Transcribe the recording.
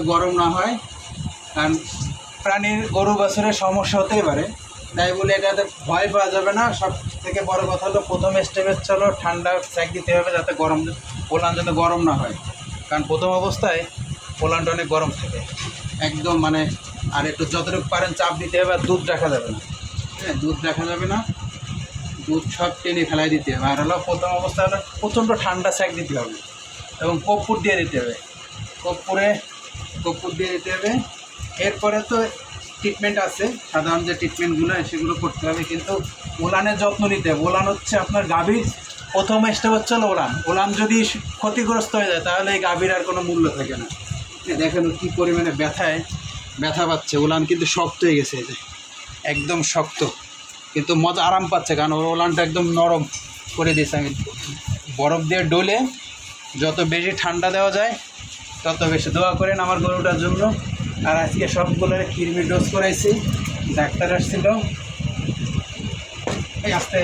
যাতে গরম না হয়, কারণ প্রাণীর গরু বছরের সমস্যা হতেই পারে। তাই বলে এটাতে ভয় পাওয়া যাবে না। সব থেকে বড় কথা হলো প্রথম স্টেপের চলো, ঠান্ডা স্যাক দিতে হবে যাতে গরম, পোলান যাতে গরম না হয়। কারণ প্রথম অবস্থায় পোলানটা অনেক গরম থাকে। একদম মানে আর একটু যতটুকু পারেন চাপ দিতে হবে, আর দুধ রাখা যাবে না। হ্যাঁ দুধ রাখা যাবে না। দুধ সব টেনে ফেলাই দিতে হবে। আর হলো প্রথম অবস্থা হলো প্রচণ্ড ঠান্ডা স্যাক দিতে হবে এবং কর্পূর দিয়ে দিতে হবে। কর্পূরে কর্পূর দিয়ে দিতে হবে। এরপরে তো ট্রিটমেন্ট আছে, সাধারণ যে ট্রিটমেন্টগুলো সেগুলো করতে হবে। কিন্তু ওলানের যত্ন নিতে হবে। ওলান হচ্ছে আপনার গাভীর প্রথম স্টেপ হচ্ছে হলো ওলান। ওলান যদি ক্ষতিগ্রস্ত হয়ে যায়, তাহলে এই গাভীর আর কোনো মূল্য থাকে না। দেখেন কী পরিমাণে ব্যথায়, ব্যথা পাচ্ছে। ওলান কিন্তু শক্ত হয়ে গেছে যে। একদম শক্ত। কিন্তু মজা আরাম পাচ্ছে, কারণ ওর ওলানটা একদম নরম করে দিয়েছে। আমি বরফ দিয়ে ডলে যত বেশি ঠান্ডা দেওয়া যায় তত বেশি দোয়া করেন আমার গরুটার জন্য। আর আজকে সবগুলো কিরমি ডোজ করাইছি, ডাক্তার আসছিল। আস্তে।